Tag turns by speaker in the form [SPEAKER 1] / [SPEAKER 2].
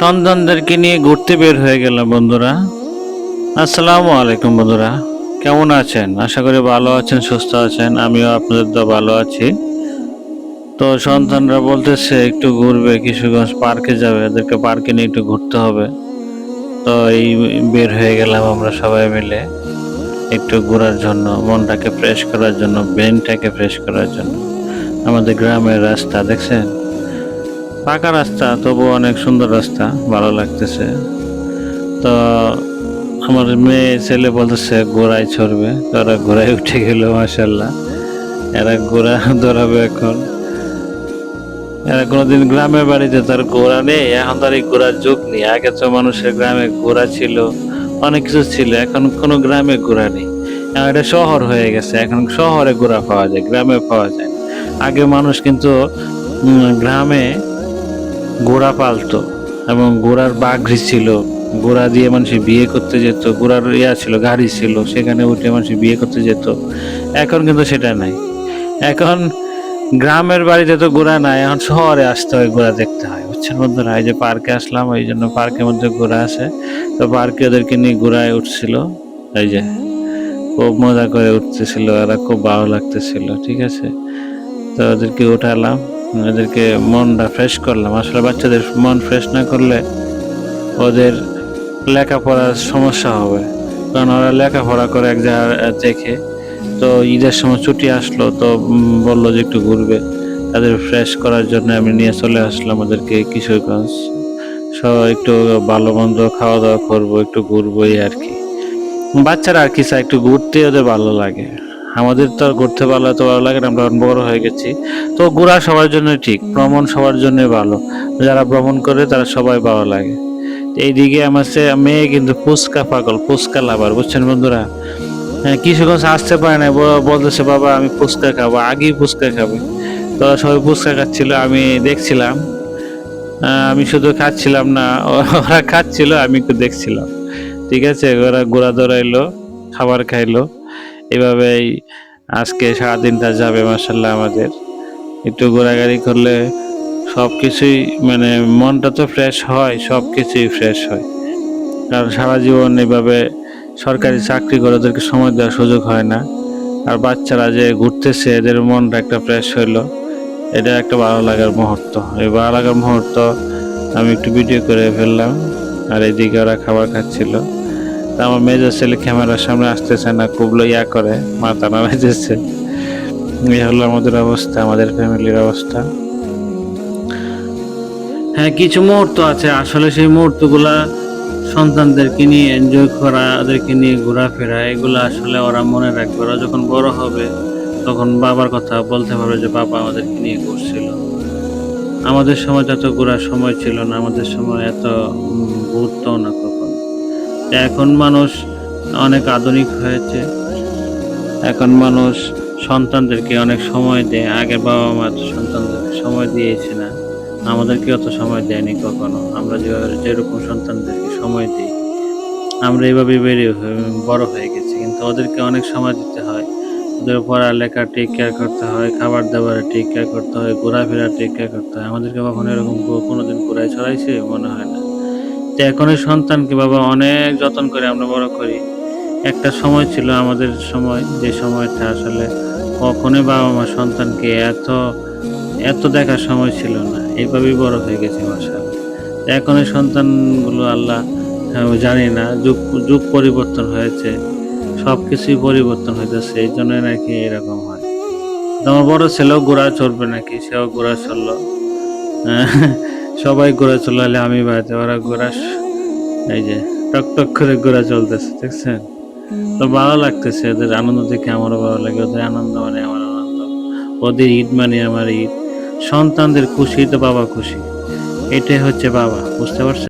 [SPEAKER 1] সন্তানদেরকে নিয়ে ঘুরতে বের হয়ে গেলাম বন্ধুরা। আসসালামু আলাইকুম বন্ধুরা। কেমন আছেন? আশা করি ভালো আছেন, সুস্থ আছেন। আমিও আপনাদের তো ভালো আছি। তো সন্তানরা বলতেছে, একটু ঘুরবে, কিশোরগঞ্জ পার্কে যাবে। এদেরকে পার্কে নিয়ে একটু ঘুরতে হবে। তো এই বের হয়ে গেলাম আমরা সবাই মিলে একটু ঘোরার জন্য, মনটাকে ফ্রেশ করার জন্য ব্রেনটাকে ফ্রেশ করার জন্য। আমাদের গ্রামের রাস্তা, দেখছেন? পাকা রাস্তা, তবু অনেক সুন্দর রাস্তা, ভালো লাগতেছে। তো আমার মেয়ে, ছেলে বলতেছে ঘোড়ায় চড়বে। তো ওরা ঘোড়ায় উঠে গেল মাসাল্লাহ এরা ঘোড়া দৌড়াবে এখন। এরা কোনোদিন গ্রামের বাড়িতে তার ঘোড়া নেই। এখন তার এই ঘোড়ার যুগ নেই। আগে তো মানুষের গ্রামে ঘোড়া ছিল, অনেক কিছু ছিল। এখন কোনো গ্রামে ঘোড়া নেই। এখন এটা শহর হয়ে গেছে। এখন শহরে ঘোড়া পাওয়া যায়, গ্রামে পাওয়া যায় আগে মানুষ কিন্তু গ্রামে ঘোড়া পালতো এবং গোড়ার বাঘরি ছিল। গোড়া দিয়ে মানুষ বিয়ে করতে যেত গোড়ার ইয়া ছিল, গাড়ি ছিল, সেখানে উঠে মানুষ বিয়ে করতে যেত। এখন কিন্তু সেটা নাই। এখন গ্রামের বাড়িতে তো ঘোড়া নাই, এখন শহরে আসতে হয় ঘোড়া দেখতে হয়। বুঝছেন বন্ধুরা? এই যে পার্কে আসলাম ওই জন্য পার্কের মধ্যে ঘোড়া আছে। তো পার্কে ওদেরকে নিয়ে ঘোড়ায় উঠছিল। এই যে খুব মজা করে উঠতেছিল এরা খুব ভালো লাগতেছিল, ঠিক আছে? তো ওদেরকে উঠালাম। ওদেরকে মনটা ফ্রেশ করলাম। আসলে বাচ্চাদের মন ফ্রেশ না করলে ওদের লেখাপড়ার সমস্যা হবে। কারণ ওরা লেখাপড়া করে এক জায়গায় দেখে। তো ঈদের সময় ছুটি আসলো, তো বলল যে একটু ঘুরবে। তাদের ফ্রেশ করার জন্য আমি নিয়ে চলে আসলাম ওদেরকে কিশোরগঞ্জ। সব একটু ভালো মন্দ খাওয়া দাওয়া করব, একটু ঘুরবো এই আর কি। বাচ্চারা আর কি চায়, একটু ঘুরতে ওদের ভালো লাগে। আমাদের তো আর ঘুরতে ভালো তো ভালো লাগে না, আমরা বড় হয়ে গেছি। তো ঘোরা সবার জন্য ঠিক, ভ্রমণ সবার জন্য ভালো। যারা ভ্রমণ করে তারা সবাই ভালো লাগে। এইদিকে আমার সে মেয়ে কিন্তু ফুচকা পাগল, ফুচকা লাভার, বুঝছেন বন্ধুরা? হ্যাঁ কিশোরগঞ্জ আসতে পারে না বলতেছে, বাবা, আমি ফুচকা খাব, আগেই ফুচকা খাবে। তো সবাই ফুচকা খাচ্ছিল, আমি দেখছিলাম। আমি শুধু খাচ্ছিলাম না ওরা খাচ্ছিল, আমি একটু দেখছিলাম। ঠিক আছে, ওরা ঘোরা দৌড়াইলো খাবার খাইলো। এভাবেই আজকে সারাদিনটা যাবে মাসাল্লাহ আমাদের। একটু ঘোরাঘুরি করলে সব কিছুই মানে মনটা তো ফ্রেশ হয় সব কিছুই ফ্রেশ হয়। কারণ সারা জীবন এভাবে সরকারি চাকরি করে ওদেরকে সময় দেওয়ার সুযোগ হয় না। আর বাচ্চারা যে ঘুরতেছে, এদের মনটা একটা ফ্রেশ হইল। এটা একটা ভালো লাগার মুহূর্ত। এই ভালো লাগার মুহূর্ত আমি একটু ভিডিও করে ফেললাম। আর এদিকে ওরা খাবার খাচ্ছিল। তা আমার মেজর ছেলে ক্যামেরার সামনে আসতেছে না, খুব ইয়া করে, মাথা নামাইতেছে এই হলো আমাদের অবস্থা, আমাদের ফ্যামিলির অবস্থা। হ্যাঁ কিছু মুহূর্ত আছে। আসলে সেই মুহূর্তগুলা সন্তানদেরকে নিয়ে এনজয় করা, ওদেরকে নিয়ে ঘোরাফেরা, এগুলো আসলে ওরা মনে রাখবে। ওরা যখন বড় হবে, তখন বাবার কথা বলতে পারবে যে, বাবা আমাদেরকে নিয়ে ঘুরছিল। আমাদের সময় তো এত ঘোরার সময় ছিল না, আমাদের সময় এত ঘুরতো না কখন। এখন মানুষ অনেক আধুনিক হয়েছে। এখন মানুষ সন্তানদেরকে অনেক সময় দেয়। আগে বাবা মা সন্তানদেরকে সময় দিয়েছে না। আমাদেরকে অত সময় দেয়নি কখনো। আমরা যেভাবে, যেরকম সন্তানদেরকে সময় দিই, আমরা এইভাবে হয়ে- বড় হয়ে গেছি। কিন্তু ওদেরকে অনেক সময় দিতে হয়। ওদের পড়ালেখা টেক কেয়ার করতে হয়, খাবার দাবার টেক কেয়ার করতে হয়, ঘোরাফেরা টেক কেয়ার করতে হয়। আমাদেরকে কখনো এরকম কোনোদিন ঘোরায় ছড়াইছে মনে হয় না। এখন এই সন্তানকে বাবা অনেক যত্ন করে আমরা বড় করি। একটা সময় ছিল আমাদের সময় যে সময়টা আসলে কখনোই বাবা মা সন্তানকে এত এত দেখার সময় ছিল না। এইভাবেই বড় হয়ে গেছে মাসাল এখন এই সন্তানগুলো আল্লাহ জানি না যুগ যুগ পরিবর্তন হয়েছে সব কিছুই পরিবর্তন হইতেছে এই জন্য নাকি এরকম হয়। তো আমার বড় ছেলেও ঘোড়া চড়বে নাকি সেও ঘোড়া চলল আহ, সবাই ঘোরা চলালে আমি বাড়িতে, ওরা ঘোরা এই যে, টক টক করে ঘোরা চলতেছে, দেখছেন? তো ভালো লাগতেছে, ওদের আনন্দ দেখে আমারও ভালো লাগে, ওদের আনন্দ মানে আমার আনন্দ। ওদের ঈদ মানে আমার ঈদ। সন্তানদের খুশি, তো বাবা খুশি। এটাই হচ্ছে বাবা, বুঝতে পারছেন?